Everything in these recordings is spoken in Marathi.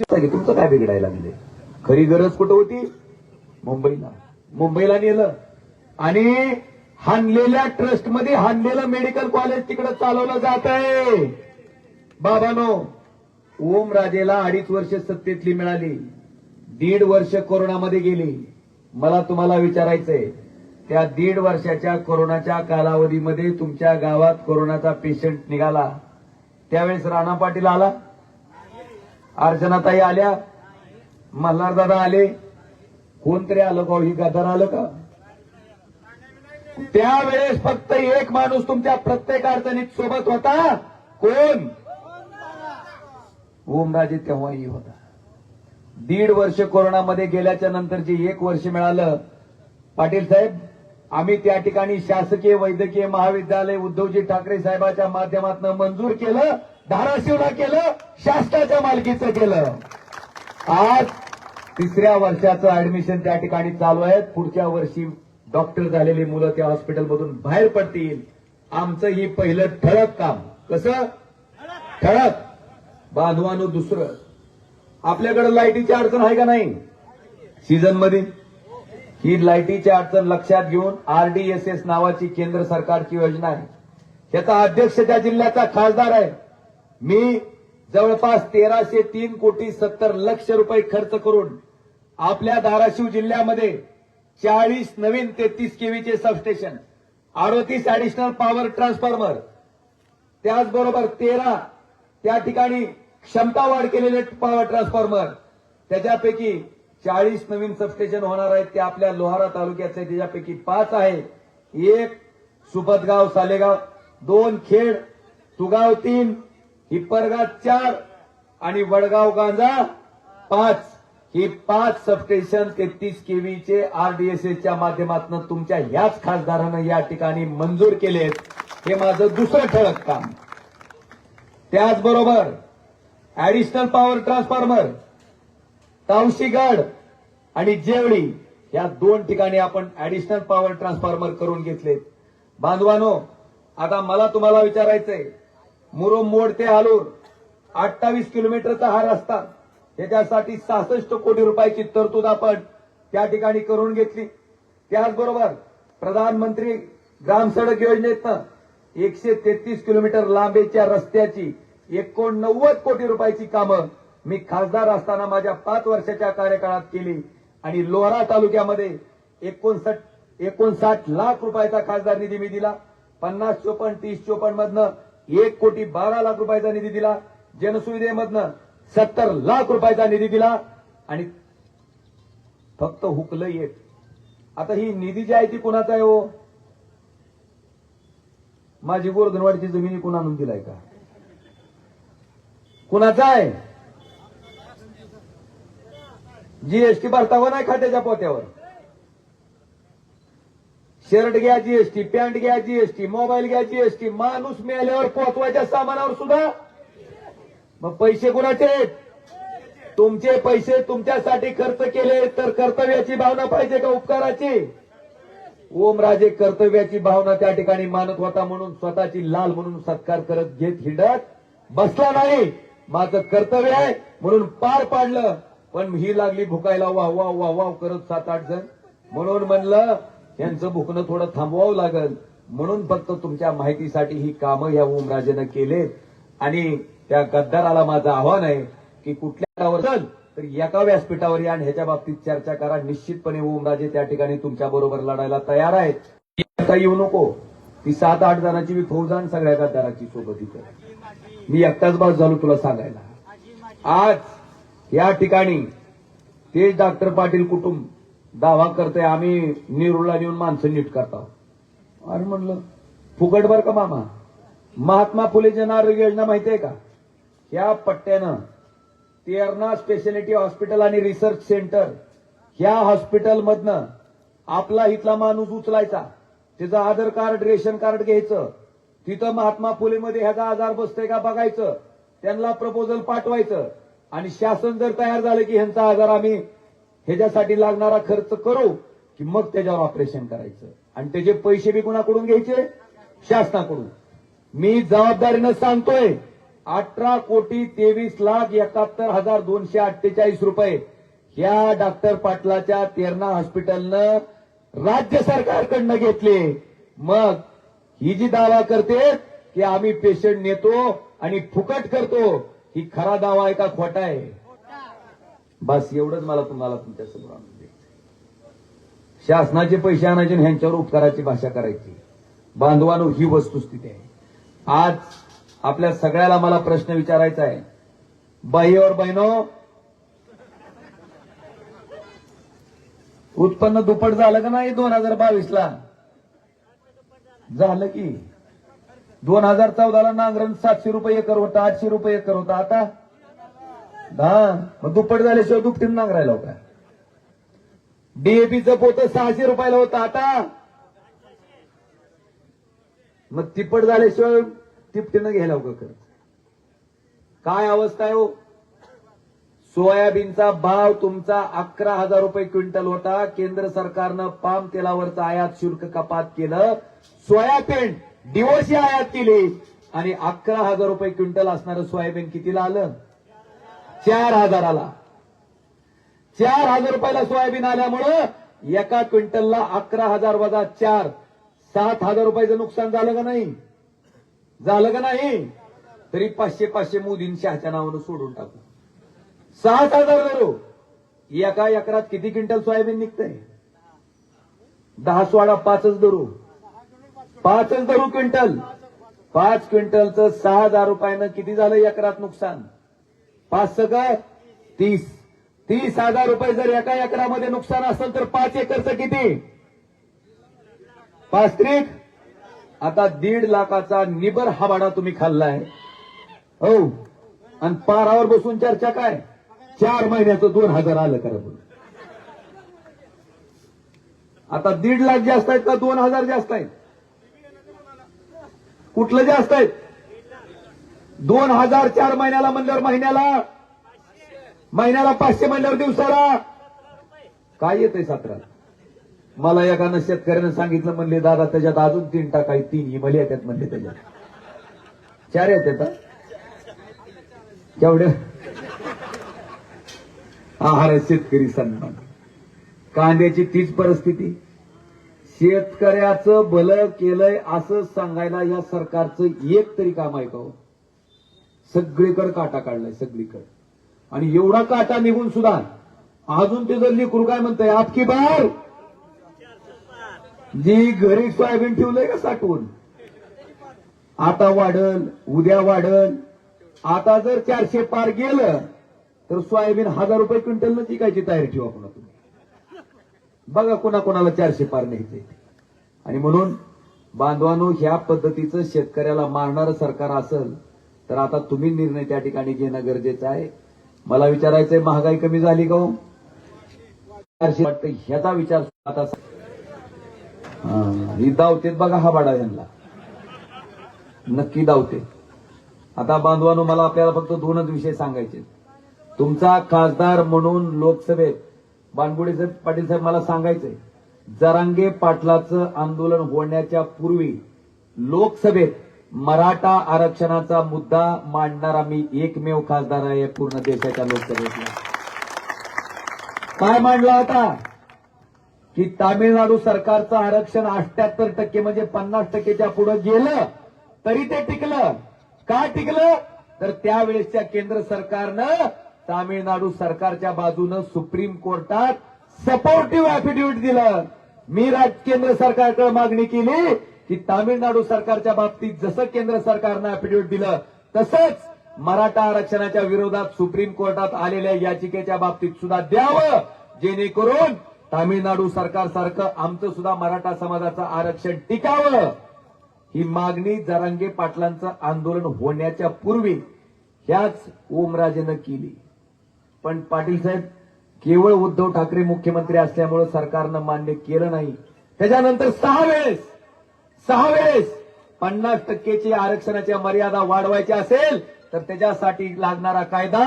तुमचं काय बिघडायला गेले खरी गरज कुठं होती? मुंबईला. मुंबईला नेलं. आणि हानलेल्या ट्रस्टमध्ये हानलेलं मेडिकल कॉलेज तिकडे चालवलं जात आहे. बाबानो ओम राजेला अडीच वर्ष सत्तेतली मिळाली. दीड वर्ष कोरोनामध्ये गेली. मला तुम्हाला विचारायचंय त्या दीड वर्षाच्या कोरोनाच्या कालावधीमध्ये तुमच्या गावात कोरोनाचा पेशंट निघाला. त्यावेळेस राणा पाटील आला. अर्चनाताई आल्या. मल्हारदादा आले. कोणतरी आलं का हो? ही? गदार आलं का? त्यावेळेस फक्त एक माणूस तुमच्या प्रत्येक अडचणीत सोबत होता. कोण? ओमराजे तेव्हाही होता. दीड वर्ष कोरोनामध्ये गेल्याच्यानंतर जे एक वर्ष मिळालं. पाटील साहेब आम्ही त्या ठिकाणी शासकीय वैद्यकीय महाविद्यालय उद्धवजी ठाकरे साहेबाच्या माध्यमातून मंजूर केलं. धाराशिवला केलं शासनाच्या मालकीचं केलं. आज तिसऱ्या वर्षाचं ऍडमिशन त्या ठिकाणी चालू आहे. पुढच्या वर्षी डॉक्टर झालेली मुलं त्या हॉस्पिटलमधून बाहेर पडतील. आमचं ही पहिलं ठळक काम. कसं? ठळक. बांधवानो दुसरं. आपल्याकडे लाईटीची अडचण आहे का नाही? सीझनमध्ये ही लाईटीची अडचण लक्षात घेऊन आरडीएसएस नावाची केंद्र सरकारची योजना आहे. त्याचा अध्यक्ष त्या जिल्ह्याचा खासदार आहे. मी जवळपास तेराशे तीन कोटी सत्तर लक्ष रुपये खर्च करून आपल्या धाराशिव जिल्ह्यामध्ये चाळीस नवीन तेहतीस केव्हीचे सबस्टेशन अडोतीस ऍडिशनल पॉवर ट्रान्सफॉर्मर त्याचबरोबर तेरा त्या ठिकाणी क्षमता वाढ केलेले पॉवर ट्रान्सफॉर्मर त्याच्यापैकी चाळीस नवीन सबस्टेशन होणार आहेत. ते आपल्या लोहारा तालुक्याचे त्याच्यापैकी पाच आहे. एक सुपतगाव सालेगाव दोन खेड तुगाव तीन हिप्परगाव चार आणि वडगाव गांजा पाच. ही पाच सबस्टेशन तेहतीस केव्हीचे आरडीएसएसच्या माध्यमातून तुमच्या ह्याच खासदारानं या ठिकाणी मंजूर केलेत. हे माझं दुसरं ठळक काम. त्याचबरोबर ऍडिशनल पॉवर ट्रान्सफॉर्मर तावशीगड आणि जेवळी या दोन ठिकाणी आपण ऍडिशनल पॉवर ट्रान्सफॉर्मर करून घेतलेत. बांधवानो आता मला तुम्हाला विचारायचंय मुरुमोड ते आलूर अठ्ठावीस किलोमीटरचा हा रस्ता. त्याच्यासाठी सहासष्ट कोटी रुपयाची तरतूद आपण त्या ठिकाणी करून घेतली. त्याचबरोबर प्रधानमंत्री ग्राम सडक योजनेतनं एकशे तेहतीस किलोमीटर लांबीच्या रस्त्याची एकोणनव्वद कोटी रुपयाची कामं मी खासदार असताना माझ्या पाच वर्षाच्या कार्यकाळात केली आणि लोहारा तालुक्यामध्ये एकोणसाठ एकोणसाठ लाख रुपयाचा खासदार निधी मी दिला. पन्नास चोपन्न तीस चोपन्न मधनं एक कोटी बारा लाख रुपयाचा निधी दिला. जनसुविधेमधनं सत्तर लाख रुपयाचा निधी दिला. आणि फक्त हुकलं येत आता ही निधी जी आहे ती कुणाचा आहे हो? माझी गोरधनवाडीची जमिनी कुणा आणून दिलाय का? कुणाचा आहे? जीएसटी भरतावा हो नाही खात्याच्या पोत्यावर. शर्ट घ्या जीएसटी पॅन्ट घ्या जीएसटी मोबाईल घ्या जीएसटी माणूस मिळाल्यावर पोचवायच्या सामानावर सुद्धा. मग पैसे कुणाचे तुमचे पैसे तुमच्यासाठी खर्च केले तर कर्तव्याची भावना पाहिजे का उपकाराची? ओमराजे कर्तव्याची भावना त्या ठिकाणी मानत होता म्हणून स्वतःची लाल म्हणून सत्कार करत घेत हिंडत बसला नाही. माझं कर्तव्य आहे म्हणून पार पाडलं. पण ही लागली भुकायला वाह वाह वाह वाह करत सात आठ जण. म्हणून म्हणलं यांचं भुकणं थोडं थांबवावं लागल. म्हणून फक्त तुमच्या माहितीसाठी ही कामं या ओमराजेनं केलेत. आणि त्या गद्दाराला माझं आव्हान आहे की कुठल्या चल तर एका व्यासपीठावर या आणि ह्याच्या बाबतीत चर्चा करा. निश्चितपणे ओमराजे त्या ठिकाणी तुमच्या बरोबर लढायला तयार आहेत. एकटा येऊ नको. ती सात आठ जणांची मी फौज आणि सगळ्या गद्दाराची सोबत इथे. मी एकटाच बाज झालो तुला सांगायला. आज या ठिकाणी तेच डॉक्टर पाटील कुटुंब दावा करतोय आम्ही नेरूळला नेऊन माणसं नीट करतो. अरे म्हणलं फुकट बर का मामा? महात्मा फुले जन आरोग्य योजना माहितीये का? या पट्ट्यानं तेरणा स्पेशालिटी हॉस्पिटल आणि रिसर्च सेंटर ह्या हॉस्पिटलमधनं आपला इथला माणूस उचलायचा. त्याचं आधार कार्ड रेशन कार्ड घ्यायचं. तिथं महात्मा फुलेमध्ये ह्याचा आजार बसतोय का बघायचं. त्यांना प्रपोजल पाठवायचं. आणि शासन जर तयार झालं की ह्यांचा आजार आम्ही ह्याच्यासाठी लागणारा खर्च करू की मग त्याच्यावर ऑपरेशन करायचं. आणि त्याचे पैसे बी कुणाकडून घ्यायचे? शासनाकडून. मी जबाबदारीनं सांगतोय अठरा कोटी तेवीस लाख एकाहत्तर हजार दोनशे अठ्ठेचाळीस रुपये ह्या डॉक्टर पाटलाच्या तेरणा हॉस्पिटलनं राज्य सरकारकडनं घेतले. मग ही जी दावा करते की आम्ही पेशंट नेतो आणि फुकट करतो ही खरा दावा आहे का खोटा आहे. बस एवढंच मला तुम्हाला तुमच्यासमोर आणून द्यायचं. शासनाचे पैसे आणायचे ह्यांच्यावर उपकाराची भाषा करायची. बांधवानो ही वस्तुस्थिती आहे. आज आपल्या सगळ्याला मला प्रश्न विचारायचा आहे. बाई और बहिनो उत्पन्न दुप्पट झालं का नाही दोन हजार बावीस ला झालं की. दोन हजार चौदाला नांगरण सातशे रुपये एकर होता आठशे रुपये एकर होता. आता हा मग दुप्पट झाल्याशिवाय दुपटीनं नांगरायला होता. डीएपीचं पोत सहाशे रुपयाला होतं आता. मग तिप्पट झाल्याशिवाय तिपटीनं घ्यायला होतं खर्च. काय अवस्था आहे हो? सोयाबीनचा भाव तुमचा अकरा हजार रुपये क्विंटल होता. केंद्र सरकारनं पाम तेलावरचं आयात शुल्क कपात केलं. सोयाबीन डिवोर्सी आयात केली. आणि अकरा हजार रुपये क्विंटल असणारं सोयाबीन कितीला आलं? चार हजाराला. चार हजार रुपयाला सोयाबीन आल्यामुळं एका क्विंटलला अकरा हजार वजा चार. सात हजार रुपयाचं नुकसान झालं का नाही? झालं का नाही? तरी पाचशे पाचशे मोदींनी शहाच्या नावानं सोडून टाकू. सात हजार धरू. एका एकरात किती क्विंटल सोयाबीन निघतंय? दहा सोळा पाचच धरू. पाचच धरू क्विंटल. पाच क्विंटलचं सहा हजार रुपयानं किती झालं एकरात नुकसान? पाच सगळं तीस. तीस हजार रुपये जर एका एकरामध्ये नुकसान असेल तर पाच एकरचं किती? पाच त्रिक? आता दीड लाखाचा निबर हा भाडा तुम्ही खाल्लाय. हो. आणि पारावर बसून चर्चा काय? चार महिन्याचं दोन हजार आलं करा आता दीड लाख जास्त आहेत का? दोन हजार जास्त आहेत. कुठलं जास्त आहेत? दोन हजार चार महिन्याला म्हणल्यावर महिन्याला? महिन्याला पाचशे म्हणल्यावर दिवसाला? काय येतंय सतरा मला एकानं शेतकऱ्यानं सांगितलं म्हणले दादा त्याच्यात अजून तीन टाकाय तीन हिमले येतात म्हणले त्याच्यात. चार येतात हा? केवढ? आहार शेतकरी सन्मान. कांद्याची तीच परिस्थिती. शेतकऱ्याचं भलं केलंय असं सांगायला या सरकारचं एक तरी काम ऐकावं सगळीकडे काटा काढलाय सगळीकडे. आणि एवढा काटा निघून सुद्धा अजून ते जर लिकरू काय म्हणतंय आपकी बार? जी घरी सोयाबीन ठेवलंय का साठवून? आता वाढल उद्या वाढल. आता जर चारशे पार गेलं तर सोयाबीन हजार रुपये क्विंटल विकायची तयारी ठेवा पुन्हा तुम्ही. बघा कोणाकोणाला चारशे पार न्यायचे आणि म्हणून बांधवानो ह्या पद्धतीचं शेतकऱ्याला मारणारं सरकार असेल तर आता तुम्ही निर्णय त्या ठिकाणी घेणं गरजेचं आहे. मला विचारायचंय महागाई कमी झाली का वाटतं ह्याचा विचार आता ही दावतेत बघा हा बाडा यांना. नक्की दावते. आता बांधवानो मला आपल्याला फक्त दोनच विषय सांगायचे तुमचा खासदार म्हणून लोकसभेत बानगुडे साहेब पाटील साहेब मला सांगायचंय जरांगे पाटलाचं आंदोलन होण्याच्या पूर्वी लोकसभेत मराठा आरक्षणाचा मुद्दा मांडणारा मी एकमेव खासदार आहे पूर्ण देशाच्या लोकसभेतला. काय मांडला होता की तामिळनाडू सरकारचं आरक्षण अठ्याहत्तर टक्के म्हणजे पन्नास टक्केच्या पुढे गेलं तरी ते टिकलं. का टिकलं? तर त्यावेळेसच्या केंद्र सरकारनं तामिळनाडू सरकारच्या बाजूनं सुप्रीम कोर्टात सपोर्टिव्ह अॅफिडेव्हिट दिलं. मी राज केंद्र सरकारकडे मागणी केली की तामिळनाडू सरकारच्या बाबतीत जसं केंद्र सरकारनं अॅफिडेव्हिट दिलं तसंच मराठा आरक्षणाच्या विरोधात सुप्रीम कोर्टात आलेल्या याचिकेच्या बाबतीत सुद्धा द्यावं जेणेकरून तामिळनाडू सरकार सारखं आमचं सुद्धा मराठा समाजाचं आरक्षण टिकावं. ही मागणी जरांगे पाटलांचं आंदोलन होण्याच्या पूर्वी ह्याच ओमराजेनं केली. पण पाटील साहेब केवळ उद्धव ठाकरे मुख्यमंत्री असल्यामुळे सरकारनं मान्य केलं नाही. त्याच्यानंतर सहा वेळेस सहा वेळेस पन्नास टक्केची आरक्षणाच्या मर्यादा वाढवायची असेल तर त्याच्यासाठी लागणारा कायदा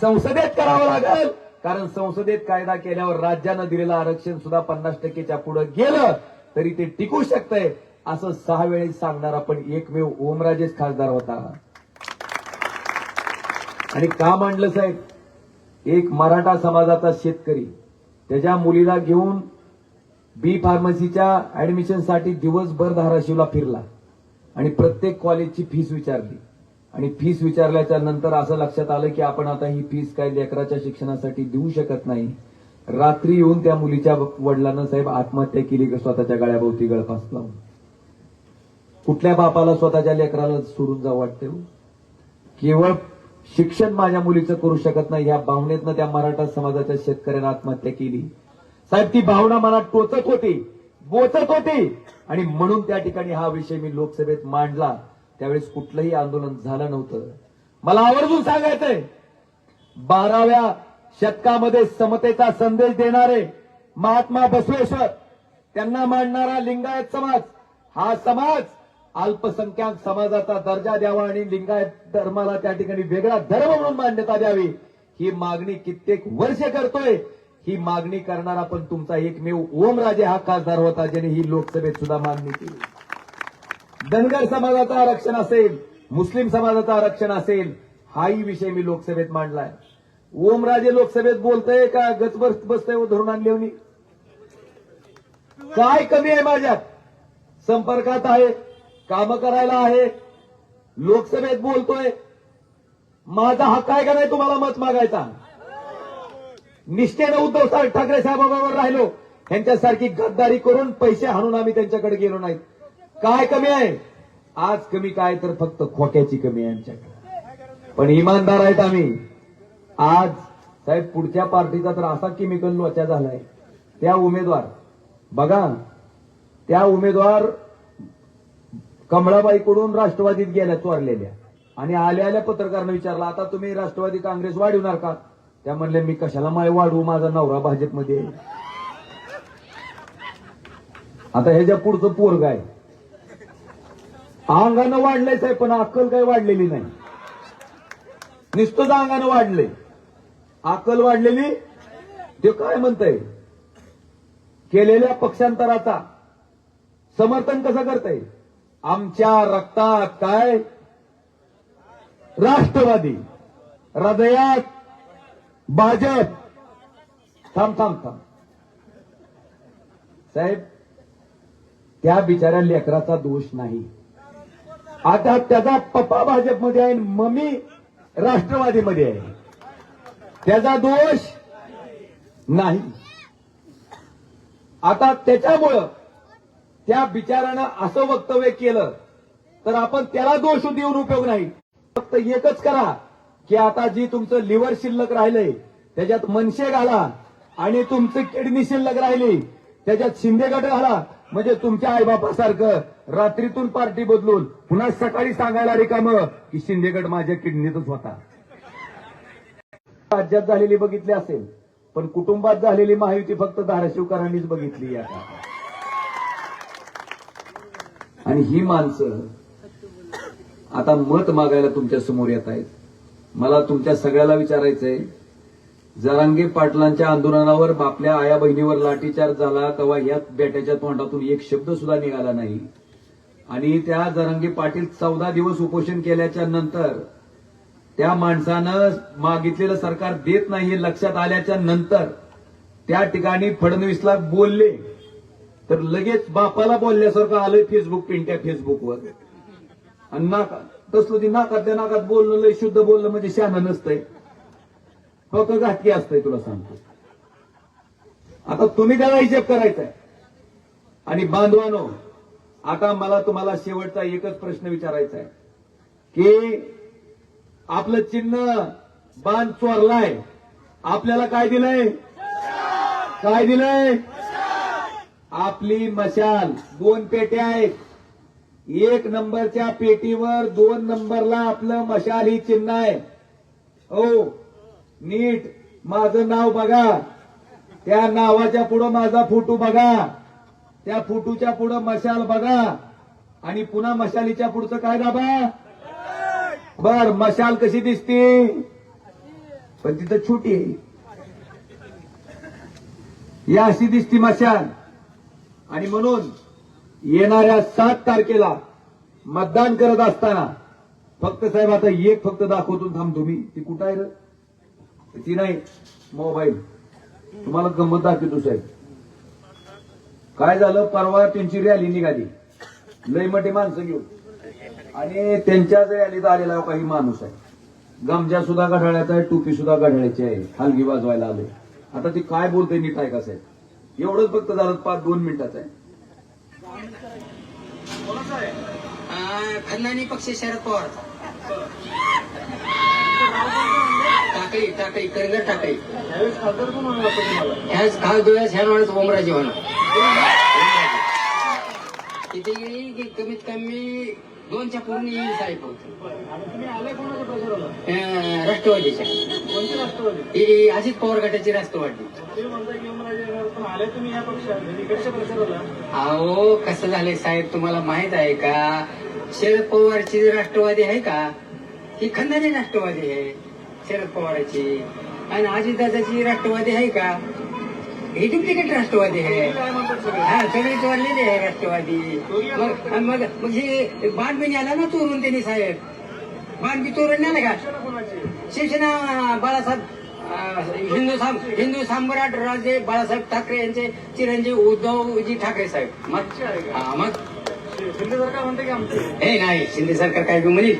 संसदेत करावा लागेल. कारण संसदेत कायदा केल्यावर राज्यानं दिलेलं आरक्षण सुद्धा पन्नास टक्केच्या पुढे गेलं तरी ते टिकू शकतंय असं सहा वेळेस सांगणारा पण एकमेव ओमराजेच खासदार होता आणि का मांडलं साहेब? एक मराठा समाजाचा शेतकरी त्याच्या मुलीला घेऊन बी फार्मसीच्या ऍडमिशनसाठी दिवसभर धाराशिवला फिरला. आणि प्रत्येक कॉलेजची फीस विचारली. आणि फीस विचारल्याच्या नंतर असं लक्षात आलं की आपण आता ही फीस काय लेकराच्या शिक्षणासाठी देऊ शकत नाही. रात्री येऊन त्या मुलीच्या वडिलांना साहेब आत्महत्या केली स्वतःच्या गळ्याभोवती गळफास लावून कुठल्या बापाला स्वतःच्या लेकराला सोडून जावं वाटते हो? केवळ शिक्षण माझ्या मुलीचं करू शकत नाही. या भावनेतनं त्या मराठा समाजाच्या शेतकऱ्यानं आत्महत्या केली. साहेब ती भावना मला टोचत होती बोचत होती. आणि म्हणून त्या ठिकाणी हा विषय मी लोकसभेत मांडला. त्यावेळेस कुठलंही आंदोलन झालं नव्हतं. मला आवर्जून सांगायचंय बाराव्या शतकामध्ये समतेचा संदेश देणारे महात्मा बसवेश्वर त्यांना मांडणारा लिंगायत समाज हा समाज अल्पसंख्याक समाजाचा दर्जा द्यावा आणि लिंगायत धर्माला त्या ठिकाणी वेगळा धर्म म्हणून मान्यता द्यावी ही मागणी कित्येक वर्ष करतोय. ही मागणी करणारा पण तुमचा एकमेव ओमराजे हा खासदार होता ज्याने ही लोकसभेत सुद्धा मागणी केली. धनगर समाजाचं आरक्षण असेल मुस्लिम समाजाचं आरक्षण असेल हाही विषय मी लोकसभेत मांडलाय. ओमराजे लोकसभेत बोलतय का गचबस बसतय व धरून आणले काय कमी आहे माझ्यात? संपर्कात आहे काम करायला आहे लोकसभेत बोलतोय. माझा हक्क आहे का नाही तुम्हाला मत मागायचा? निष्ठेनं उद्धव साहेब ठाकरे साहेबाबरोबर राहिलो. यांच्यासारखी गद्दारी करून पैसे हाणून आम्ही त्यांच्याकडे गेलो नाही काय कमी आहे? आज कमी काय तर फक्त खोक्याची कमी आहे आमच्याकडे. पण इमानदार आहेत आम्ही. आज साहेब पुढच्या पार्टीचा तर असा केमिकल लोचा झालाय. त्या उमेदवार बघा त्या उमेदवार कमळाबाईकडून राष्ट्रवादीत गेल्या चोरलेल्या. आणि आल्या आल्या पत्रकारांना विचारलं आता तुम्ही राष्ट्रवादी काँग्रेस वाढवणार का? त्या म्हणले मी कशाला माय वाढवू माझा नवरा भाजपमध्ये? आता ह्याच्या पुढचं पोरग आहे अंगानं वाढलंय साहेब पण अक्कल काही वाढलेली नाही. नुसतंच अंगानं वाढलंय. अक्कल वाढलेली ते काय म्हणताय? केलेल्या पक्षांतराचा समर्थन कसं करताय? आमच्या रक्तात काय? राष्ट्रवादी. हृदयात भाजप थांब थांब थांब. साहेब त्या बिचाऱ्या लेकराचा दोष नाही. आता त्याचा पप्पा भाजपमध्ये आहे मम्मी राष्ट्रवादीमध्ये आहे. त्याचा दोष नाही. आता त्याच्यामुळं त्या बिचारानं असं वक्तव्य केलं तर आपण त्याला दोष देऊन उपयोग नाही. फक्त एकच करा. की आता जी तुमचं लिव्हर शिल्लक राहिलंय त्याच्यात मनशे घाला आणि तुमचं किडनी शिल्लक राहिली त्याच्यात शिंदे गट घाला. म्हणजे तुमच्या आईबापासारखं रात्रीतून पार्टी बदलून पुन्हा सकाळी सांगायला रिकाम की शिंदे गट माझ्या किडनीतच होता. राज्यात झालेली बघितली असेल पण कुटुंबात झालेली महायुती फक्त धाराशिवकरांनीच बघितली आता. आणि ही माणसं आता मत मागायला तुमच्यासमोर येत आहेत. मला तुमच्या सगळ्याला विचारायचंय. जरांगे पाटलांच्या आंदोलनावर आपल्या आया बहिणीवर लाठीचार्ज झाला तेव्हा या बेट्याच्या तोंडातून एक शब्द सुद्धा निघाला नाही. आणि त्या जरांगे पाटील चौदा दिवस उपोषण केल्याच्यानंतर त्या माणसानं मागितलेलं सरकार देत नाही हे लक्षात आल्याच्यानंतर त्या ठिकाणी फडणवीसला बोलले. तर लगेच बापाला बोलल्यासारखं आलंय फेसबुक पिंट्या फेसबुकवर आणि नाका तसलं ती नाकातल्या नाकात बोलणं लय शुद्ध बोलणं म्हणजे शहाणं नसतंय. फक्त घाटकी असतंय तुला सांगतो. आता तुम्ही त्याला हिशेब करायचा आहे आणि बांधवानो आता मला तुम्हाला शेवटचा एकच प्रश्न विचारायचा आहे की आपलं चिन्ह बांध चोरलाय. आपल्याला काय दिलंय? काय दिलंय? आपली मशाल. दोन पेट्या आहेत. एक नंबरच्या पेटीवर दोन नंबरला आपलं मशाल ही चिन्ह आहे. हो नीट माझं नाव बघा. त्या नावाच्या पुढं माझा फोटो बघा. त्या फोटोच्या पुढं मशाल बघा. आणि पुन्हा मशालीच्या पुढचं काय दाबा? बर मशाल कशी दिसते? पण तिथं छोटी आहे. या अशी दिसती मशाल. आणि म्हणून येणाऱ्या सात तारखेला मतदान करत असताना फक्त साहेब आता एक फक्त दाखवतो थांबतो मी ती कुठं आहे रे? ती नाही मोबाईल. तुम्हाला गंमत दाखवतो साहेब. काय झालं? परवा त्यांची रॅली निघाली. लय मोठी माणसं घेऊन. आणि त्यांच्याच रॅलीत आलेला हो काही माणूस आहे. गमजा सुद्धा गढाळ्याचा आहे टोपी सुद्धा गढाळ्याची आहे. हलगी वाजवायला आले आता ती काय बोलते नीट आहे का साहेब. एवढंच फक्त झालं पाच दोन मिनिटाचं आहे. खंदानी पक्ष शरद पवार. टाकळी टाकळी करंगर टाकळी. ह्याच खास डोळ्यास ह्या वेळेस ओमराजे होणार. तिथे येईल की कमीत कमी दोनच्या पूर्ण येईल साहेब. राष्ट्रवादीच्या. अजित पवार गटाची राष्ट्रवादी. अहो कसं झालंय साहेब तुम्हाला माहीत आहे का? शरद पवारची राष्ट्रवादी आहे का? ही खंदानी राष्ट्रवादी आहे शरद पवाराची. आणि अजितदादाची राष्ट्रवादी आहे का? ही डुप्लिकेट राष्ट्रवादी आहे. हा सगळीच वाढलेली आहे राष्ट्रवादी. मग मग हे बाणबी आला ना चोरून त्यांनी साहेब. बाणबी चोरून नेलं का? शिवसेना बाळासाहेब हिंदू साम हिंदू सम्राट राजे बाळासाहेब ठाकरे यांचे चिरंजीव उद्धवजी ठाकरे साहेब. मग हा, मग? हे नाही शिंदे सरकार काय म्हणील.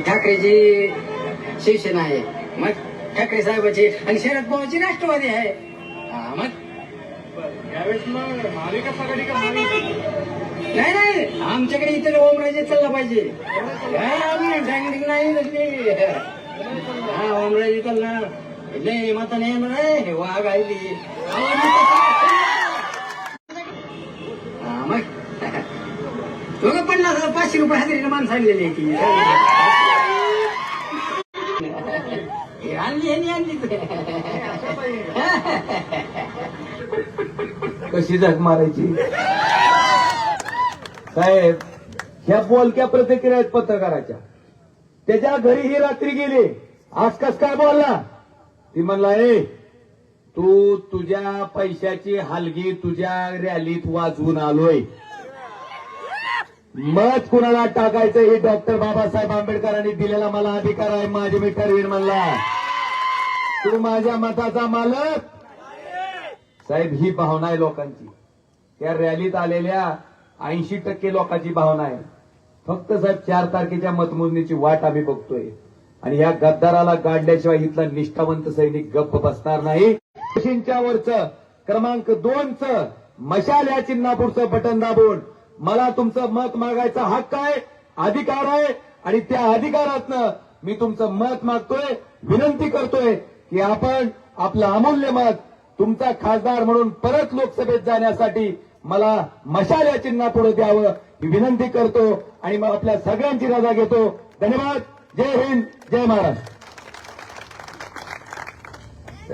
ठाकरेची शिवसेना आहे. मग ठाकरे साहेबाची आणि शरद पवारची राष्ट्रवादी आहे. हा, मग? नाही नाही. आमच्याकडे इतर ओमराजे चालला पाहिजे. काय आम्ही? नाही हा ओमराजे चालणार नाही माता नाही येणार हे वाघ आली. मग. दोघं पन्नास पाचशे रुपये हजेरीला माणसं आणलेली आहे ती. हे आणली आणली कशी झक मारायची? साहेब ह्या बोलक्या प्रतिक्रिया आहेत पत्रकाराच्या. त्याच्या घरी ही रात्री गेली. आज कस काय बोलला? ती म्हणला ए तू तुझ्या पैशाची हलगी तुझ्या रॅलीत वाजवून आलोय. मत कुणाला टाकायचं हे डॉक्टर बाबासाहेब आंबेडकरांनी दिलेला मला अधिकार आहे माझे मी ठरवीन म्हणला. तू माझ्या मताचा मालक. साहेब ही भावना आहे लोकांची. त्या रॅलीत आलेल्या ऐंशी टक्के लोकांची भावना आहे. फक्त साहेब चार तारखेच्या मतमोजणीची वाट आम्ही बघतोय. आणि या गद्दाराला गाडल्याशिवाय इथला निष्ठावंत सैनिक गप्प बसणार नाही. वरचं क्रमांक दोनचं मशाल या चिन्हापूरचं बटन दाबून मला तुमचं मत मागायचा हक्क आहे अधिकार आहे आणि त्या अधिकारातनं मी तुमचं मत मागतोय विनंती करतोय की आपण आपलं अमूल्य मत तुमचा खासदार म्हणून परत लोकसभेत जाण्यासाठी मला मशाल या चिन्हा पुढे द्यावं. ही विनंती करतो आणि मग आपल्या सगळ्यांची रजा घेतो. धन्यवाद. जय हिंद. जय महाराष्ट्र.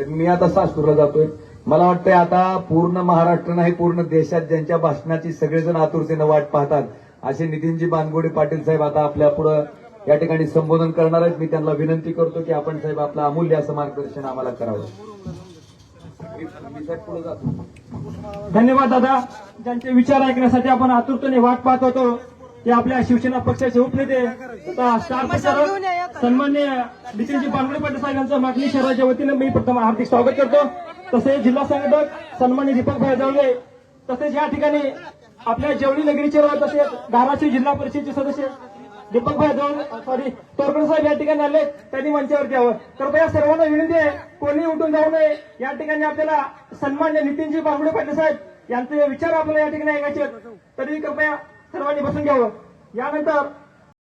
मी आता सासूरला जातोय. मला वाटतंय आता पूर्ण महाराष्ट्र नाही पूर्ण देशात ज्यांच्या भाषणाची सगळेजण आतुरतेनं वाट पाहतात असे नितीनजी बानगोडे पाटील साहेब आता आपल्या पुढं या ठिकाणी संबोधन करणार आहेत. मी त्यांना विनंती करतो की आपण साहेब आपलं अमूल्य असं मार्गदर्शन आम्हाला करावं. जातो. धन्यवाद दादा. ज्यांचे विचार ऐकण्यासाठी आपण आतुरतेने वाट पाहत होतो. ते आपल्या शिवसेना पक्षाचे उपनेते तथा स्टार प्रचारक सन्मान्य नितीनजी पानगडे पाटील साहेब यांचं मागणी शहराच्या वतीनं मी प्रथम हार्दिक स्वागत करतो. तसेच जिल्हा संघटक सन्मान्य दीपक भाई जवळे तसेच या ठिकाणी आपल्या जेवळी नगरीचे तसेच धाराशिव जिल्हा परिषदेचे सदस्य दीपक भाई जवळ सॉरी तोरकर साहेब या ठिकाणी आले त्यांनी मंचावरती यावं. कृपया सर्वांना विनंती आहे कोणी उठून जाऊ नये. या ठिकाणी आपल्याला सन्मान्य नितीनजी बांगडे पाटील साहेब यांचे विचार आपल्याला या ठिकाणी ऐकायचे तरी कृपया सर्वांनी बसून घ्यावं. यानंतर